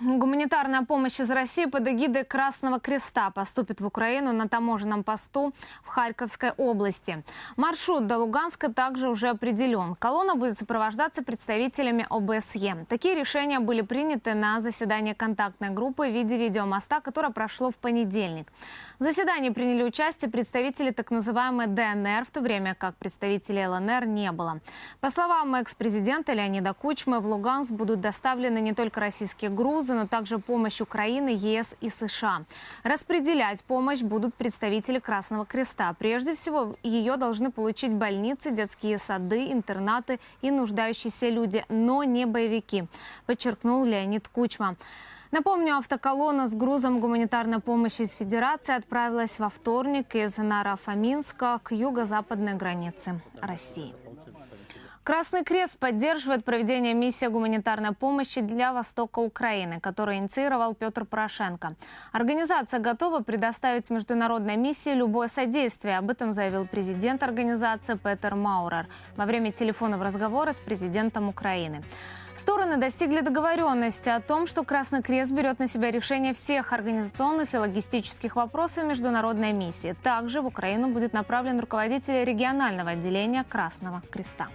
Гуманитарная помощь из России под эгидой Красного Креста поступит в Украину на таможенном посту в Харьковской области. Маршрут до Луганска также уже определен. Колонна будет сопровождаться представителями ОБСЕ. Такие решения были приняты на заседании контактной группы в виде видеомоста, которое прошло в понедельник. В заседании приняли участие представители так называемой ДНР, в то время как представителей ЛНР не было. По словам экс-президента Леонида Кучмы, в Луганск будут доставлены не только российские грузы, но также помощь Украины, ЕС и США. Распределять помощь будут представители Красного Креста. Прежде всего, ее должны получить больницы, детские сады, интернаты и нуждающиеся люди, но не боевики, подчеркнул Леонид Кучма. Напомню, автоколонна с грузом гуманитарной помощи из Федерации отправилась во вторник из Нарафаминска к юго-западной границе России. Красный Крест поддерживает проведение миссии гуманитарной помощи для востока Украины, которую инициировал Петр Порошенко. Организация готова предоставить международной миссии любое содействие. Об этом заявил президент организации Петер Маурер во время телефонного разговора с президентом Украины. Стороны достигли договоренности о том, что Красный Крест берет на себя решение всех организационных и логистических вопросов международной миссии. Также в Украину будет направлен руководитель регионального отделения Красного Креста.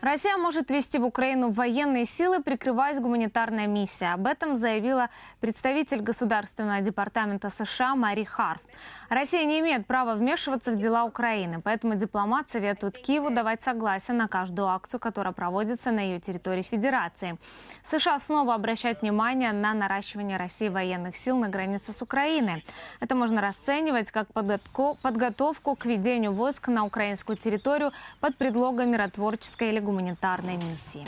Россия может ввести в Украину военные силы, прикрываясь гуманитарной миссией. Об этом заявила представитель Государственного департамента США Мари Харф. Россия не имеет права вмешиваться в дела Украины, поэтому дипломат советует Киеву давать согласие на каждую акцию, которая проводится на ее территории Федерации. США снова обращают внимание на наращивание России военных сил на границе с Украиной. Это можно расценивать как подготовку к ведению войск на украинскую территорию под предлогом миротворческой или гуманитарной миссии.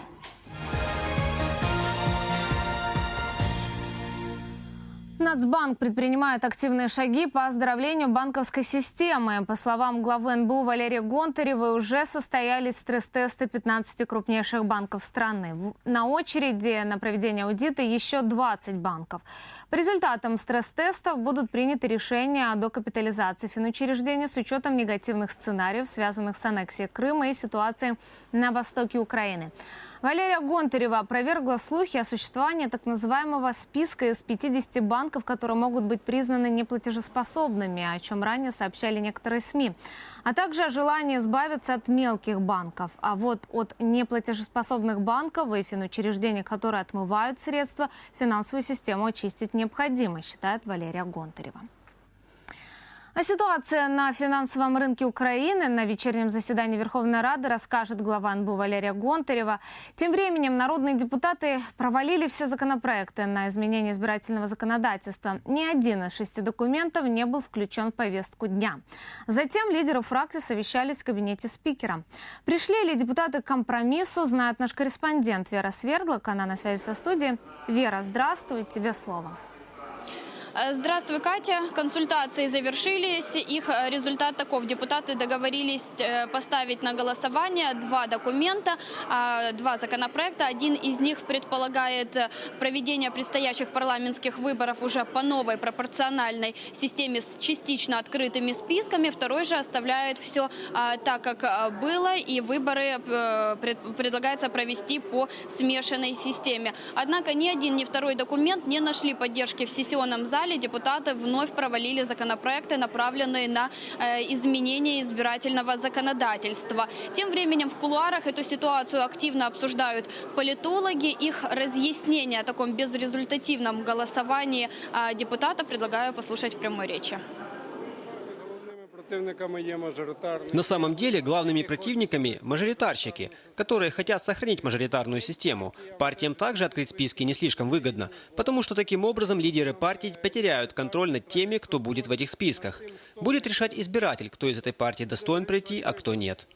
Нацбанк предпринимает активные шаги по оздоровлению банковской системы. По словам главы НБУ Валерия Гонтаревой, уже состоялись стресс-тесты 15 крупнейших банков страны. На очереди на проведение аудита еще 20 банков. По результатам стресс-тестов будут приняты решения о докапитализации финучреждений с учетом негативных сценариев, связанных с аннексией Крыма и ситуацией на востоке Украины. Валерия Гонтарева опровергла слухи о существовании так называемого списка из 50 банков, которые могут быть признаны неплатежеспособными, о чем ранее сообщали некоторые СМИ, а также о желании избавиться от мелких банков. А вот от неплатежеспособных банков и финучреждений, которые отмывают средства, финансовую систему очистить необходимо, считает Валерия Гонтарева. А ситуация на финансовом рынке Украины на вечернем заседании Верховной Рады расскажет глава НБУ Валерия Гонтарева. Тем временем народные депутаты провалили все законопроекты на изменение избирательного законодательства. Ни один из шести документов не был включен в повестку дня. Затем лидеры фракции совещались в кабинете спикера. Пришли ли депутаты к компромиссу, знает наш корреспондент Вера Свердлок. Она на связи со студией. Вера, здравствуй, тебе слово. Э, здравствуй, Катя. Консультации завершились. Их э, результат таков. Депутаты договорились э, поставить на голосование два документа, два законопроекта. Один из них предполагает проведение предстоящих парламентских выборов уже по новой пропорциональной системе с частично открытыми списками. Второй же оставляет все так, как было, и выборы предлагается провести по смешанной системе. Однако ни один, ни второй документ не нашли поддержки в сессионном зале зале депутаты вновь провалили законопроекты, направленные на э, изменение избирательного законодательства. Тем временем в кулуарах эту ситуацию активно обсуждают политологи. Их разъяснение о таком безрезультативном голосовании э, депутатов предлагаю послушать в прямой речи. На самом деле главными противниками – мажоритарщики, которые хотят сохранить мажоритарную систему. Партиям также открыть списки не слишком выгодно, потому что таким образом лидеры партий потеряют контроль над теми, кто будет в этих списках. Будет решать избиратель, кто из этой партии достоин прийти, а кто нет.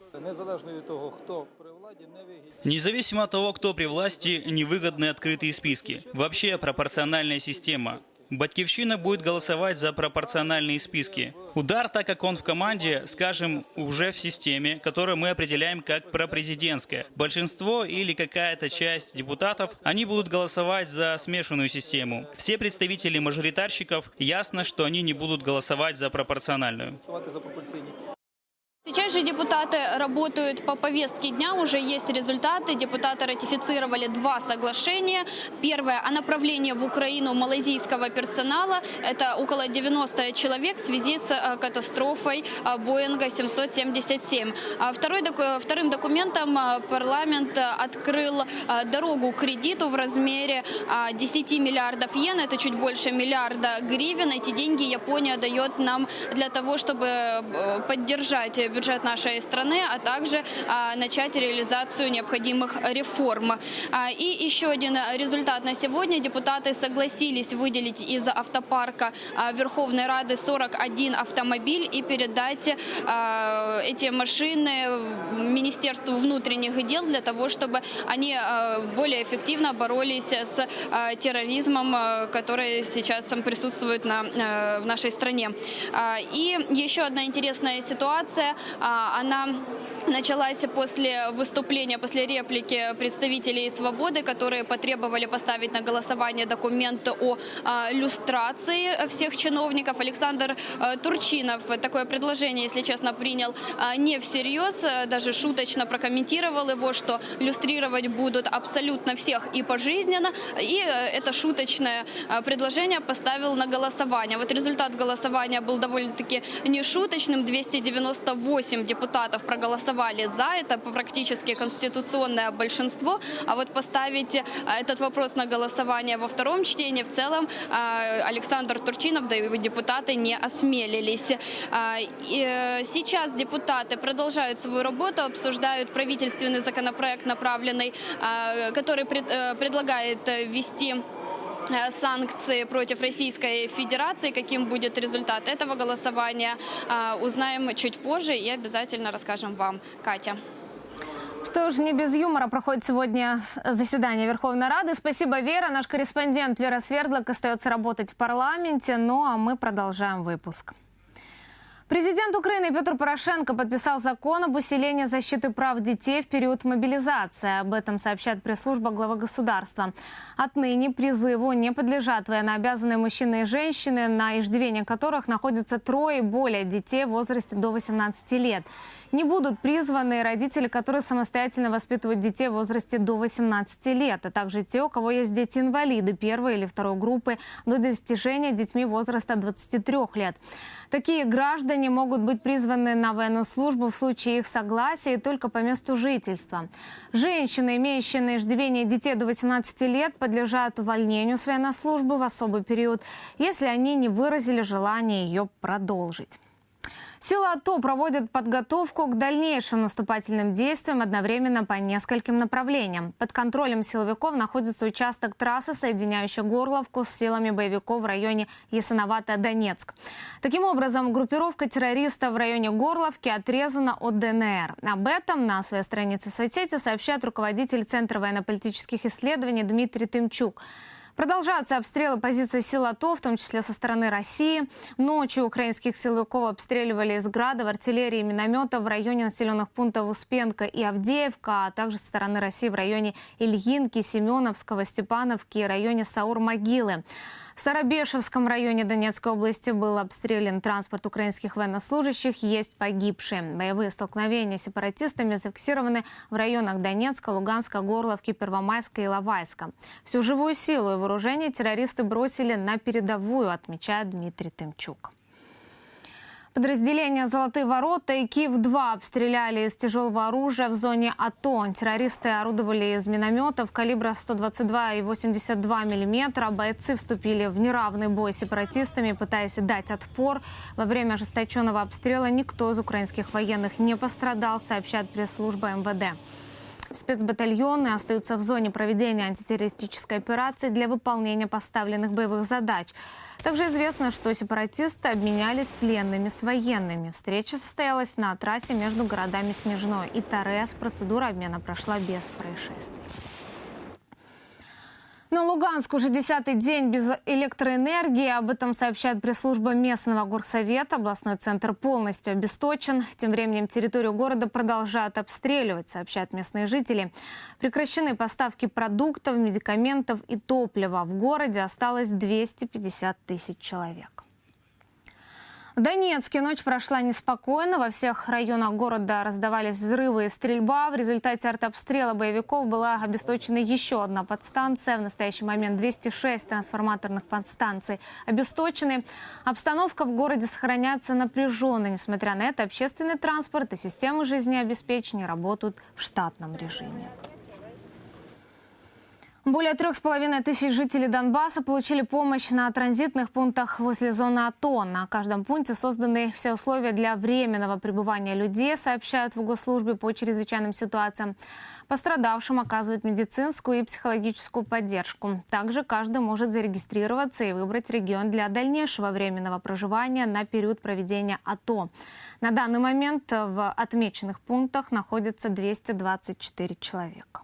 Независимо от того, кто при власти, невыгодны открытые списки. Вообще пропорциональная система. Батьковщина будет голосовать за пропорциональные списки. Удар, так как он в команде, скажем, уже в системе, которую мы определяем как пропрезидентская. Большинство или какая-то часть депутатов, они будут голосовать за смешанную систему. Все представители мажоритарщиков, ясно, что они не будут голосовать за пропорциональную. Сейчас же депутаты работают по повестке дня, уже есть результаты. Депутаты ратифицировали два соглашения. Первое о направлении в Украину малайзийского персонала. Это около 90 человек в связи с э, катастрофой э, Боинга 777. А второй, вторым документом э, парламент открыл дорогу кредиту в размере э, 10 миллиардов йен. Это чуть больше миллиарда гривен. Эти деньги Япония дает нам для того, чтобы поддержать бюджет нашей страны, а также а, начать реализацию необходимых реформ. А, И еще один результат на сегодня. Депутаты согласились выделить из автопарка а, Верховной Рады 41 автомобиль и передать а, эти машины Министерству внутренних дел для того, чтобы они а, более эффективно боролись с а, терроризмом, а, который сейчас присутствует на, в нашей стране. А, И еще одна интересная ситуация, а, она началась после выступления, после реплики представителей «Свободы», которые потребовали поставить на голосование документ о а, люстрации всех чиновников. Александр э, Турчинов такое предложение, если честно, принял а, не всерьез, даже шуточно прокомментировал его, что люстрировать будут абсолютно всех и пожизненно. И это шуточное предложение поставил на голосование. Вот результат голосования был довольно-таки нешуточным. 298 депутатов проголосовали за. Это практически конституционное большинство. А вот поставить э, этот вопрос на голосование во втором чтении в целом э, Александр Турчинов, да и его депутаты не осмелились. Э, Сейчас депутаты продолжают свою работу, обсуждают правительственный законопроект, направленный, который пред- предлагает ввести санкции против Российской Федерации. Каким будет результат этого голосования, а, узнаем чуть позже и обязательно расскажем вам. Катя. Что ж, не без юмора проходит сегодня заседание Верховной Рады. Спасибо, Вера. Наш корреспондент Вера Свердлок остается работать в парламенте. Ну а мы продолжаем выпуск. Президент Украины Петр Порошенко подписал закон об усилении защиты прав детей в период мобилизации. Об этом сообщает пресс-служба главы государства. Отныне призыву не подлежат военнообязанные мужчины и женщины, на иждивении которых находится трое и более детей в возрасте до 18 лет. Не будут призваны родители, которые самостоятельно воспитывают детей в возрасте до 18 лет, а также те, у кого есть дети-инвалиды первой или второй группы до достижения детьми возраста 23 лет. Такие граждане могут быть призваны на военную службу в случае их согласия и только по месту жительства. Женщины, имеющие на иждивении детей до 18 лет, подлежат увольнению с военной службы в особый период, если они не выразили желание ее продолжить. Силы АТО проводят подготовку к дальнейшим наступательным действиям одновременно по нескольким направлениям. Под контролем силовиков находится участок трассы, соединяющий Горловку с силами боевиков в районе Ясиновато-Донецк. Таким образом, группировка террористов в районе Горловки отрезана от ДНР. Об этом на своей странице в соцсети сообщает руководитель Центра военно-политических исследований Дмитрий Тымчук. Продолжаются обстрелы позиций сил АТО, в том числе со стороны России. Ночью украинских силовиков обстреливали из градов, артиллерии и минометов в районе населенных пунктов Успенка и Авдеевка, а также со стороны России в районе Ильинки, Семеновского, Степановки и районе Саур-Могилы. В Старобешевском районе Донецкой области был обстрелян транспорт украинских военнослужащих, есть погибшие. Боевые столкновения с сепаратистами зафиксированы в районах Донецка, Луганска, Горловки, Первомайска и Лавайска. Всю живую силу и вооружение террористы бросили на передовую, отмечает Дмитрий Тымчук. Подразделения «Золотые ворота» и «Киев-2» обстреляли из тяжелого оружия в зоне АТО. Террористы орудовали из минометов калибра 122 и 82 миллиметра. Бойцы вступили в неравный бой с сепаратистами, пытаясь дать отпор. Во время ожесточенного обстрела никто из украинских военных не пострадал, сообщает пресс-служба МВД. Спецбатальоны остаются в зоне проведения антитеррористической операции для выполнения поставленных боевых задач. Также известно, что сепаратисты обменялись пленными с военными. Встреча состоялась на трассе между городами Снежной и Торез. Процедура обмена прошла без происшествий. На Луганск уже десятый день без электроэнергии. Об этом сообщает пресс-служба местного горсовета. Областной центр полностью обесточен. Тем временем территорию города продолжают обстреливать, сообщают местные жители. Прекращены поставки продуктов, медикаментов и топлива. В городе осталось 250 тысяч человек. В Донецке ночь прошла неспокойно. Во всех районах города раздавались взрывы и стрельба. В результате артобстрела боевиков была обесточена еще одна подстанция. В настоящий момент 206 трансформаторных подстанций обесточены. Обстановка в городе сохраняется напряженной. Несмотря на это, общественный транспорт и системы жизнеобеспечения работают в штатном режиме. Более трех с половиной тысяч жителей Донбасса получили помощь на транзитных пунктах возле зоны АТО. На каждом пункте созданы все условия для временного пребывания людей, сообщают в госслужбе по чрезвычайным ситуациям. Пострадавшим оказывают медицинскую и психологическую поддержку. Также каждый может зарегистрироваться и выбрать регион для дальнейшего временного проживания на период проведения АТО. На данный момент в отмеченных пунктах находится 224 человека.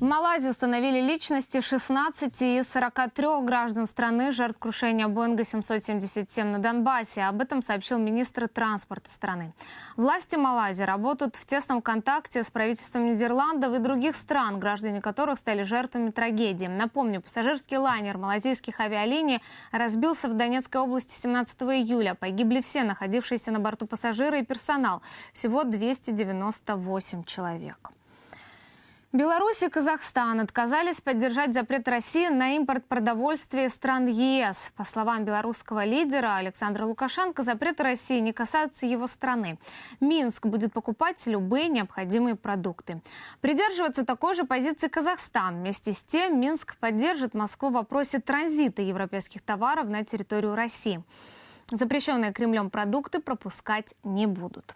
В Малайзии установили личности 16 из 43 граждан страны, жертв крушения Боинга 777 на Донбассе. Об этом сообщил министр транспорта страны. Власти Малайзии работают в тесном контакте с правительством Нидерландов и других стран, граждане которых стали жертвами трагедии. Напомню, пассажирский лайнер малазийских авиалиний разбился в Донецкой области 17 июля. Погибли все находившиеся на борту пассажиры и персонал. Всего 298 человек. Беларусь и Казахстан отказались поддержать запрет России на импорт продовольствия стран ЕС. По словам белорусского лидера Александра Лукашенко, запреты России не касаются его страны. Минск будет покупать любые необходимые продукты. Придерживаться такой же позиции Казахстан. Вместе с тем Минск поддержит Москву в вопросе транзита европейских товаров на территорию России. Запрещенные Кремлем продукты пропускать не будут.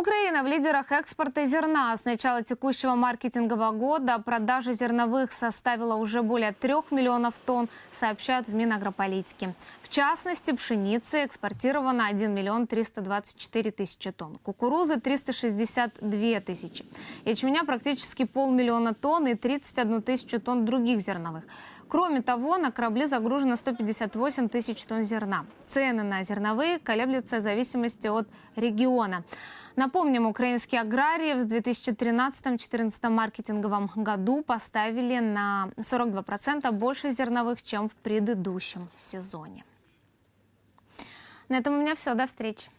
Украина в лидерах экспорта зерна. С начала текущего маркетингового года продажа зерновых составила уже более трех миллионов тонн, сообщают в Минагрополитике. В частности, пшеницы экспортировано 1 миллион 324 тысячи тонн, кукурузы 362 тысячи, ячменя практически полмиллиона тонн и 31 тысячу тонн других зерновых. Кроме того, на корабли загружено 158 тысяч тонн зерна. Цены на зерновые колеблются в зависимости от региона. Напомним, украинские аграрии в 2013-2014 маркетинговом году поставили на 42% больше зерновых, чем в предыдущем сезоне. На этом у меня все. До встречи.